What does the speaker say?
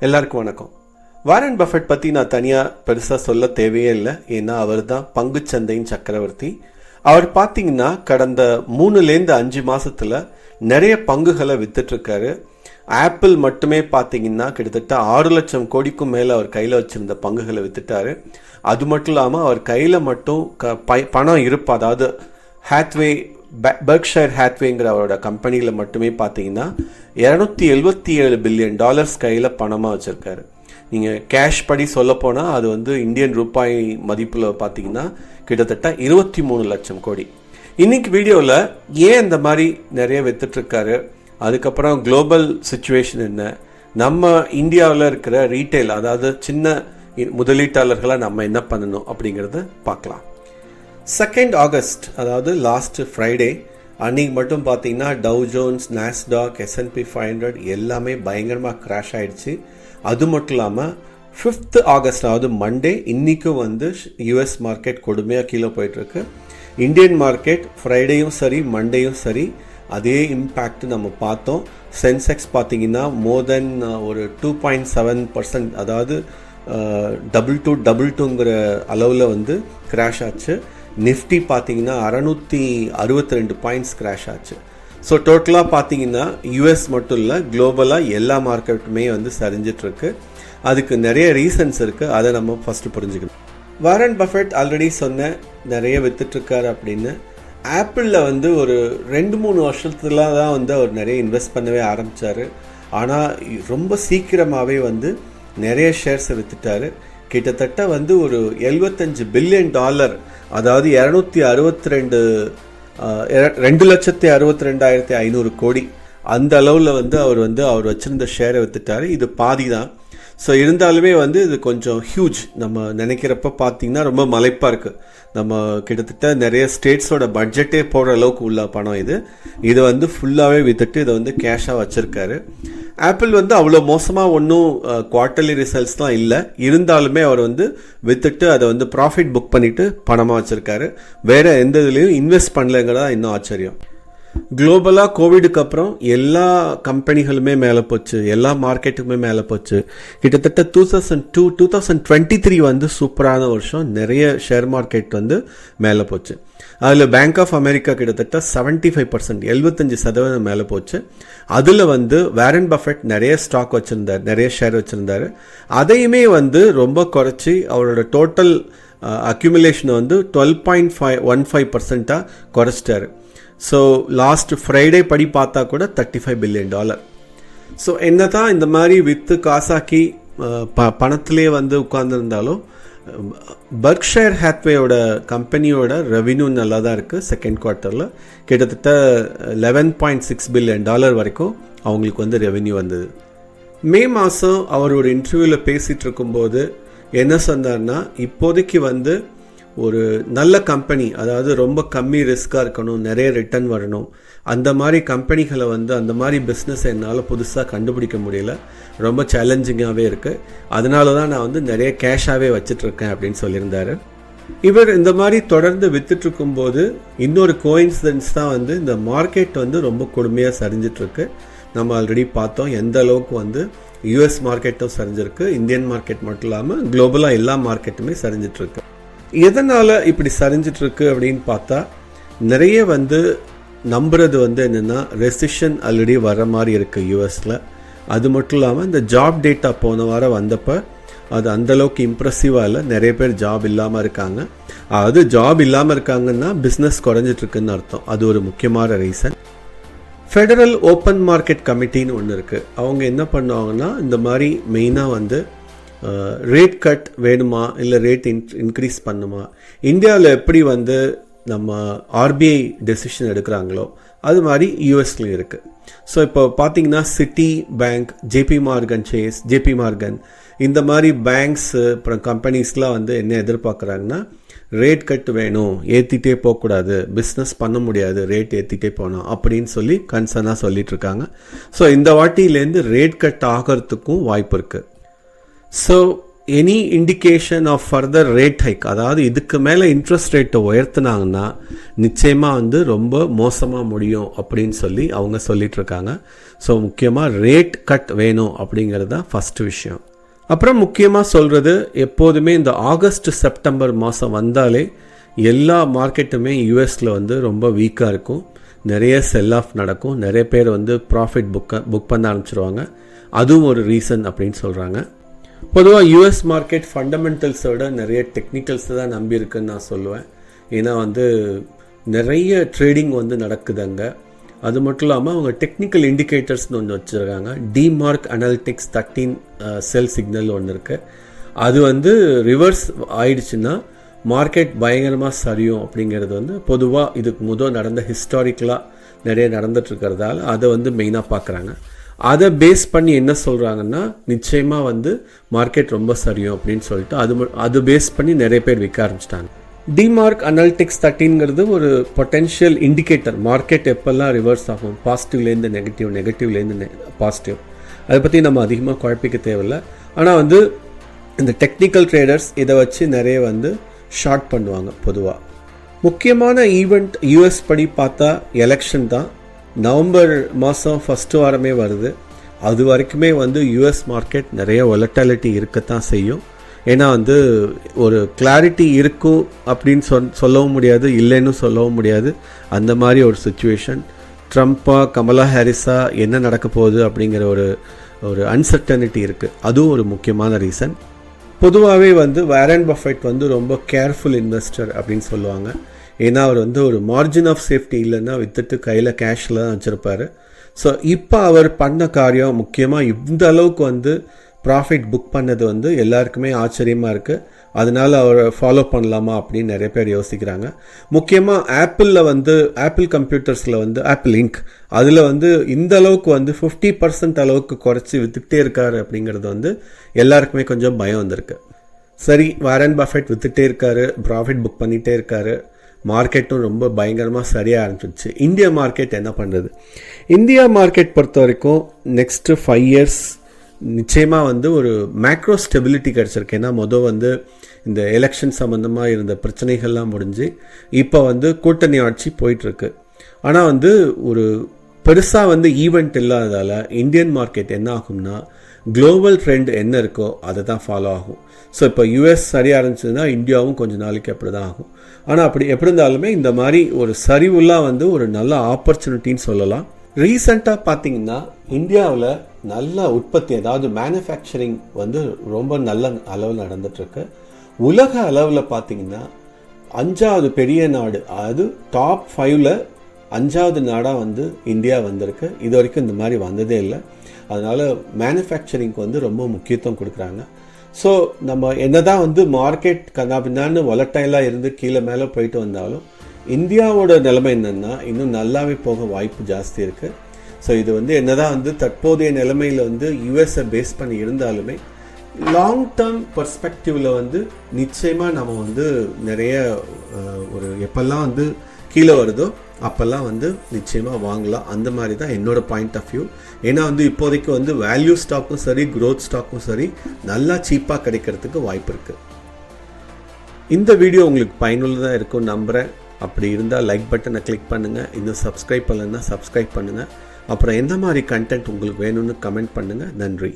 எல்லாருக்கும் வணக்கம். Warren Buffett பற்றி நான் தனியாக பெருசாக சொல்ல தேவையே இல்லை. ஏன்னா அவர் தான் பங்குச்சந்தையின் சக்கரவர்த்தி. அவர் பார்த்தீங்கன்னா கடந்த மூணுலேருந்து அஞ்சு மாதத்தில் நிறைய பங்குகளை வித்துட்ருக்காரு. ஆப்பிள் மட்டுமே பார்த்தீங்கன்னா கிட்டத்தட்ட ஆறு லட்சம் கோடிக்கும் மேலே அவர் கையில் வச்சிருந்த பங்குகளை வித்துட்டாரு. அது மட்டும் இல்லாமல் அவர் கையில் மட்டும் க பை- பணம் இருப்பு அதாவது ஹேத்வே பெர்க்ஷயர் ஹேத்வேங்கிற அவரோட கம்பெனியில் மட்டுமே பார்த்தீங்கன்னா இரநூத்தி எழுபத்தி ஏழு பில்லியன் டாலர்ஸ் கையில் பணமாக வச்சுருக்காரு. நீங்கள் கேஷ் படி சொல்லப்போனால் அது வந்து இந்தியன் ரூபாய் மதிப்பில் பார்த்தீங்கன்னா கிட்டத்தட்ட இருபத்தி மூணு லட்சம் கோடி. இன்னைக்கு வீடியோவில் ஏன் இந்த மாதிரி நிறைய வித்துட்ருக்காரு அதுக்கப்புறம் குளோபல் சுச்சுவேஷன் என்ன? நம்ம இந்தியாவில் இருக்கிற ரீட்டைல் அதாவது சின்ன இ- முதலீட்டாளர்களை நம்ம என்ன பண்ணணும் அப்படிங்கிறத பார்க்கலாம். செகண்ட் ஆகஸ்ட் அதாவது லாஸ்ட் ஃப்ரைடே அன்னைக்கு மட்டும் பார்த்தீங்கன்னா Dow Jones Nasdaq S and P five hundred எல்லாமே பயங்கரமாக கிராஷ் ஆயிடுச்சு. அது மட்டும் இல்லாமல் ஃபிஃப்த் ஆகஸ்ட் அதாவது மண்டே இன்றைக்கும் வந்து யூஎஸ் மார்க்கெட் கொடுமையாக கீழே போயிட்டுருக்கு. இந்தியன் மார்க்கெட் ஃப்ரைடேயும் சரி மண்டேயும் சரி அதே இம்பேக்ட் நம்ம பார்த்தோம். சென்செக்ஸ் பார்த்தீங்கன்னா மோர் தென் ஒரு டூ பாயிண்ட் செவன் பர்சன்ட் அதாவது டபுள் டூ டபுள் டூங்கிற அளவில் வந்து கிராஷ் ஆச்சு. நிஃப்டி பார்த்தீங்கன்னா அறநூற்றி அறுபத்தி ரெண்டு பாயிண்ட்ஸ் கிராஷ் ஆச்சு ஸோ டோட்டலாக பார்த்தீங்கன்னா யூஎஸ் மட்டும் இல்லை குளோபலாக எல்லா மார்க்கெட்டுமே வந்து சரிஞ்சிட்ருக்கு. அதுக்கு நிறைய ரீசன்ஸ் இருக்குது அதை நம்ம ஃபஸ்ட்டு புரிஞ்சுக்கணும். வாரன் பஃபெட் ஆல்ரெடி சொன்னேன் நிறைய வித்துட்ருக்காரு அப்படின்னு. ஆப்பிளில் வந்து ஒரு ரெண்டு மூணு வருஷத்துல தான் வந்து அவர் நிறைய இன்வெஸ்ட் பண்ணவே ஆரம்பித்தார் ஆனால் ரொம்ப சீக்கிரமாகவே வந்து நிறைய ஷேர்ஸை விற்றுட்டார் கிட்டத்தட்ட வந்து ஒரு எழுபத்தஞ்சு பில்லியன் டாலர் அதாவது இரநூத்தி அறுபத்தி ரெண்டு ரெண்டு லட்சத்தி அறுபத்தி ரெண்டாயிரத்தி ஐநூறு கோடி. அந்த அளவில் வந்து அவர் வந்து அவர் வச்சுருந்த ஷேரை வித்துட்டாரு. இது பாதி தான். ஸோ இருந்தாலுமே வந்து இது கொஞ்சம் ஹியூஜ் நம்ம நினைக்கிறப்ப பார்த்தீங்கன்னா ரொம்ப மலைப்பாக இருக்குது நம்ம கிட்டத்தட்ட நிறைய ஸ்டேட்ஸோட பட்ஜெட்டே போடுற அளவுக்கு உள்ள பணம் இது. இதை வந்து ஃபுல்லாகவே வித்துட்டு இதை வந்து கேஷாக வச்சுருக்காரு. ஆப்பிள் வந்து அவ்வளோ மோசமாக ஒன்றும் குவார்ட்டர்லி ரிசல்ட்ஸ்லாம் இல்லை. இருந்தாலுமே அவர் வந்து வித்துட்டு அதை வந்து ப்ராஃபிட் புக் பண்ணிவிட்டு பணமாக வச்சுருக்காரு. வேறு எந்த இதுலேயும் இன்வெஸ்ட் பண்ணலங்கிறதா இன்னும் ஆச்சரியம். குளோபலாக கோவிடுக்கு அப்புறம் எல்லா கம்பெனிகளுமே மேலே போச்சு. எல்லா மார்க்கெட்டுக்குமே மேலே போச்சு. கிட்டத்தட்ட two thousand two two thousand twenty three வந்து சூப்பரான வருஷம். நிறைய ஷேர் மார்க்கெட் வந்து மேலே போச்சு. அதில் பேங்க் ஆஃப் அமெரிக்கா கிட்டத்தட்ட செவன்ட்டி ஃபைவ் பர்சன்ட் எழுபத்தஞ்சு சதவீதம் மேலே போச்சு. அதில் வந்து வேரன் பஃபெட் நிறைய ஸ்டாக் வச்சுருந்தார். நிறைய ஷேர் வச்சுருந்தாரு. அதையுமே வந்து ரொம்ப குறைச்சி அவரோட டோட்டல் அக்யூமுலேஷனை வந்து twelve point five one five பர்சண்ட்டாக குறைச்சிட்டாரு. ஸோ லாஸ்ட் ஃப்ரைடே படி பார்த்தா கூட thirty five billion dollar so என்ன தான் இந்த மாதிரி வித்து காசாக்கி ப பணத்திலே வந்து உட்கார்ந்துருந்தாலும் பர்க்ஷயர் ஹேத்வேயோட கம்பெனியோட ரெவின்யூ நல்லா தான் இருக்குது செகண்ட் குவார்ட்டரில் கிட்டத்தட்ட eleven point six billion dollar வரைக்கும் அவங்களுக்கு வந்து ரெவென்யூ வந்தது. மே மாதம் அவர் ஒரு இன்டர்வியூவில் பேசிகிட்டு இருக்கும்போது என்ன சொன்னார்னா இப்போதைக்கு வந்து ஒரு நல்ல கம்பெனி அதாவது ரொம்ப கம்மி ரிஸ்க்காக இருக்கணும் நிறைய ரிட்டர்ன் வரணும். அந்த மாதிரி கம்பெனிகளை வந்து அந்த மாதிரி பிஸ்னஸ் என்னால் புதுசாக கண்டுபிடிக்க முடியல. ரொம்ப சேலஞ்சிங்காகவே இருக்குது அதனால தான் நான் வந்து நிறைய கேஷாகவே வச்சிட்ருக்கேன் அப்படின்னு சொல்லியிருந்தாரு. இவர் இந்த மாதிரி தொடர்ந்து வித்துட்டு போது இன்னொரு கோயின்சிடன்ஸ் தான் வந்து இந்த மார்க்கெட் வந்து ரொம்ப கொடுமையாக சரிஞ்சிட்ருக்கு. நம்ம ஆல்ரெடி பார்த்தோம் எந்த அளவுக்கு வந்து யூஎஸ் மார்க்கெட்டும் சரிஞ்சிருக்கு. இந்தியன் மார்க்கெட் மட்டும் இல்லாமல் குளோபலாக எல்லா மார்க்கெட்டுமே சரிஞ்சிட்ருக்கு. எதனால் இப்படி சரிஞ்சிட்ருக்கு அப்படின்னு பார்த்தா நிறைய வந்து நம்புறது வந்து என்னென்னா ரெசிஷன் ஆல்ரெடி வர மாதிரி இருக்குது யூஎஸில் அது மட்டும் இல்லாமல் இந்த ஜாப் டேட்டா போன வாரம் வந்தப்போ அது அந்தளவுக்கு இம்ப்ரெசிவாக இல்லை. நிறைய பேர் ஜாப் இல்லாமல் இருக்காங்க. அது ஜாப் இல்லாமல் இருக்காங்கன்னா பிஸ்னஸ் குறைஞ்சிட்ருக்குன்னு அர்த்தம். அது ஒரு முக்கியமான ரீசன் ஃபெடரல் ஓப்பன் மார்க்கெட் கமிட்டின்னு ஒன்று இருக்குது அவங்க என்ன பண்ணுவாங்கன்னா இந்த மாதிரி மெயினாக வந்து ரேட் கட் வேணுமா இல்லை ரேட் இன் இன்க்ரீஸ் பண்ணுமா? இந்தியாவில் எப்படி வந்து நம்ம ஆர்பிஐ டெசிஷன் எடுக்கிறாங்களோ அது மாதிரி யூஎஸ்லேயும் இருக்குது ஸோ இப்போ பார்த்தீங்கன்னா Citibank JP Morgan Chase JP Morgan இந்த மாதிரி பேங்க்ஸு அப்புறம் கம்பெனிஸ்லாம் வந்து என்ன எதிர்பார்க்குறாங்கன்னா ரேட் கட் வேணும் ஏற்றிட்டே போகக்கூடாது பிஸ்னஸ் பண்ண முடியாது ரேட் ஏற்றிட்டே போகணும் அப்படின்னு சொல்லி கன்சர்னாக சொல்லிட்டு இருக்காங்க. ஸோ இந்த வாட்டியிலேருந்து ரேட் கட் ஆகிறதுக்கும் வாய்ப்பு இருக்குது so any indication of further rate hike அதாவது இதுக்கு மேலே இன்ட்ரெஸ்ட் ரேட்டை உயர்த்துனாங்கன்னா நிச்சயமாக வந்து ரொம்ப மோசமாக முடியும் அப்படின்னு சொல்லி அவங்க சொல்லிகிட்ருக்காங்க ஸோ முக்கியமாக ரேட் கட் வேணும் அப்படிங்கிறது தான் ஃபஸ்ட் விஷயம். அப்புறம் முக்கியமாக சொல்கிறது எப்போதுமே இந்த ஆகஸ்ட் செப்டம்பர் மாதம் வந்தாலே எல்லா மார்க்கெட்டுமே யூஎஸில் வந்து ரொம்ப வீக்காக இருக்கும். நிறைய செல் ஆஃப் நடக்கும். நிறைய பேர் வந்து ப்ராஃபிட் புக்கை புக் பண்ண ஆரம்பிச்சிருவாங்க. அதுவும் ஒரு ரீசன் அப்படின்னு சொல்கிறாங்க பொதுவாக யூஎஸ் மார்க்கெட் ஃபண்டமெண்டல்ஸோட நிறைய டெக்னிக்கல்ஸை தான் நம்பியிருக்குன்னு நான் சொல்லுவேன். ஏன்னா வந்து நிறைய ட்ரேடிங் வந்து நடக்குது அங்கே. அது மட்டும் இல்லாமல் அவங்க டெக்னிக்கல் இண்டிகேட்டர்ஸ்னு ஒன்று வச்சுருக்காங்க. DeMark analytics thirteen sell signal ஒன்று இருக்குது அது வந்து ரிவர்ஸ் ஆயிடுச்சுன்னா மார்க்கெட் பயங்கரமாக சரியும் அப்படிங்கிறது வந்து பொதுவாக இதுக்கு முதல் நடந்த ஹிஸ்டாரிக்கலாக நிறைய நடந்துட்டு இருக்கிறதால அதை வந்து மெயினாக பார்க்குறாங்க. அதை பேஸ் பண்ணி என்ன சொல்கிறாங்கன்னா நிச்சயமாக வந்து மார்க்கெட் ரொம்ப சரியும் அப்படின்னு சொல்லிட்டு அது அது பேஸ் பண்ணி நிறைய பேர் விற்க ஆரம்பிச்சிட்டாங்க. டிமார்க் அனாலிட்டிக்ஸ் தேர்ட்டின்ங்கிறது ஒரு பொட்டென்ஷியல் இண்டிகேட்டர் மார்க்கெட் எப்பெல்லாம் ரிவர்ஸ் ஆகும்? பாசிட்டிவ்லேருந்து நெகட்டிவ் நெகட்டிவ்லேருந்து பாசிட்டிவ் அதை பற்றி நம்ம அதிகமாக குழப்பிக்க தேவையில்ல. ஆனால் வந்து இந்த டெக்னிக்கல் ட்ரேடர்ஸ் இதை வச்சு நிறைய வந்து ஷார்ட் பண்ணுவாங்க பொதுவாக முக்கியமான ஈவெண்ட் யூஎஸ் படி பார்த்தா எலெக்ஷன் தான். நவம்பர் மாதம் ஃபஸ்ட்டு வாரமே வருது. அது வரைக்குமே வந்து யூஎஸ் மார்க்கெட் நிறைய ஒலட்டாலிட்டி இருக்கத்தான் செய்யும். ஏன்னா வந்து ஒரு கிளாரிட்டி இருக்கும் அப்படின்னு சொல் சொல்லவும் முடியாது இல்லைன்னு சொல்லவும் முடியாது. அந்த மாதிரி ஒரு சுச்சுவேஷன் ட்ரம்ப்பா கமலா ஹாரிஸா என்ன நடக்க போகுது அப்படிங்கிற ஒரு ஒரு அன்சர்டனிட்டி இருக்குது அதுவும் ஒரு முக்கியமான ரீசன் பொதுவாகவே வந்து வேரன் பஃபெட் வந்து ரொம்ப கேர்ஃபுல் இன்வெஸ்டர் அப்படின்னு சொல்லுவாங்க. ஏன்னா அவர் வந்து ஒரு மார்ஜின் ஆஃப் சேஃப்டி இல்லைன்னா வித்துட்டு கையில் கேஷில் தான் வச்சுருப்பார். ஸோ இப்போ அவர் பண்ண காரியம் முக்கியமாக இந்த அளவுக்கு வந்து ப்ராஃபிட் புக் பண்ணது வந்து எல்லாருக்குமே ஆச்சரியமாக இருக்குது அதனால் அவரை ஃபாலோ பண்ணலாமா அப்படின்னு நிறைய பேர் யோசிக்கிறாங்க. முக்கியமாக ஆப்பிளில் வந்து ஆப்பிள் கம்ப்யூட்டர்ஸில் வந்து ஆப்பிள் இங்க் அதில் வந்து இந்த அளவுக்கு வந்து ஃபிஃப்டி பர்சன்ட் அளவுக்கு குறைச்சி வித்துக்கிட்டே இருக்காரு அப்படிங்கிறது வந்து எல்லாருக்குமே கொஞ்சம் பயம் வந்திருக்கு. சரி வாரன் பஃபெட் வித்துட்டே இருக்காரு ப்ராஃபிட் புக் பண்ணிகிட்டே இருக்காரு. மார்க்கெட்டும் ரொம்ப பயங்கரமாக சரியாக ஆரம்பிச்சிருச்சு. இந்தியா மார்க்கெட் என்ன பண்ணுறது இந்தியா மார்க்கெட் பொறுத்த வரைக்கும் நெக்ஸ்ட்டு ஃபைவ் இயர்ஸ் நிச்சயமாக வந்து ஒரு மேக்ரோ ஸ்டெபிலிட்டி கிடச்சிருக்கு. ஏன்னா மொதல் வந்து இந்த எலெக்ஷன் சம்மந்தமாக இருந்த பிரச்சனைகள்லாம் முடிஞ்சு இப்போ வந்து கூட்டணி ஆட்சி போயிட்டுருக்கு. ஆனால் வந்து ஒரு பெருசாக வந்து ஈவெண்ட் இல்லாததால் இந்தியன் மார்க்கெட் என்ன ஆகும்னா குளோபல் ட்ரெண்ட் என்ன இருக்கோ அதை தான் ஃபாலோ ஆகும். ஸோ இப்போ யூஎஸ் சரியாக இருந்துச்சுன்னா இந்தியாவும் கொஞ்சம் நாளைக்கு அப்படி தான் ஆகும். ஆனால் அப்படி எப்படி இருந்தாலுமே இந்த மாதிரி ஒரு சரிவுலாம் வந்து ஒரு நல்ல ஆப்பர்ச்சுனிட்டின்னு சொல்லலாம். ரீசெண்டாக பார்த்தீங்கன்னா இந்தியாவில் நல்ல உற்பத்தி அதாவது மேனுஃபேக்சரிங் வந்து ரொம்ப நல்ல அளவில் நடந்துட்டுருக்கு. உலக அளவில் பார்த்தீங்கன்னா அஞ்சாவது பெரிய நாடு அதாவது டாப் ஃபைவ்ல அஞ்சாவது நாடாக வந்து இந்தியா வந்திருக்கு. இது வரைக்கும் இந்த மாதிரி வந்ததே இல்லை. அதனால் மேனுஃபேக்சரிங்க்கு வந்து ரொம்ப முக்கியத்துவம் கொடுக்குறாங்க. ஸோ நம்ம என்ன தான் வந்து மார்க்கெட் கண்ணாபின்னான்னு வொலட்டைலாக இருந்து கீழே மேலே போயிட்டு வந்தாலும் இந்தியாவோட நிலைமை என்னென்னா இன்னும் நல்லாவே போக வாய்ப்பு ஜாஸ்தி இருக்குது ஸோ இது வந்து என்னதான் வந்து தற்போதைய நிலைமையில் வந்து யூஎஸ்ஐ பேஸ் பண்ணி இருந்தாலுமே லாங் டேர்ம் பர்ஸ்பெக்டிவில் வந்து நிச்சயமாக நம்ம வந்து நிறைய ஒரு எப்பெல்லாம் வந்து கீழே வருதோ அப்போல்லாம் வந்து நிச்சயமாக வாங்கலாம். அந்த மாதிரி தான் என்னோடய பாயிண்ட் ஆஃப் வியூ ஏன்னா வந்து இப்போதைக்கு வந்து வேல்யூ ஸ்டாக்கும் சரி க்ரோத் ஸ்டாக்கும் சரி நல்லா சீப்பாக கிடைக்கிறதுக்கு வாய்ப்பு இருக்குது இந்த வீடியோ உங்களுக்கு பயனுள்ளதாக இருக்கும் நம்புகிறேன் அப்படி இருந்தால் லைக் பட்டனை கிளிக் பண்ணுங்கள் இன்னும் சப்ஸ்கிரைப் பண்ணலைன்னா சப்ஸ்கிரைப் பண்ணுங்கள் அப்புறம் எந்த மாதிரி கண்டென்ட் உங்களுக்கு வேணும்னு கமெண்ட் பண்ணுங்கள் நன்றி.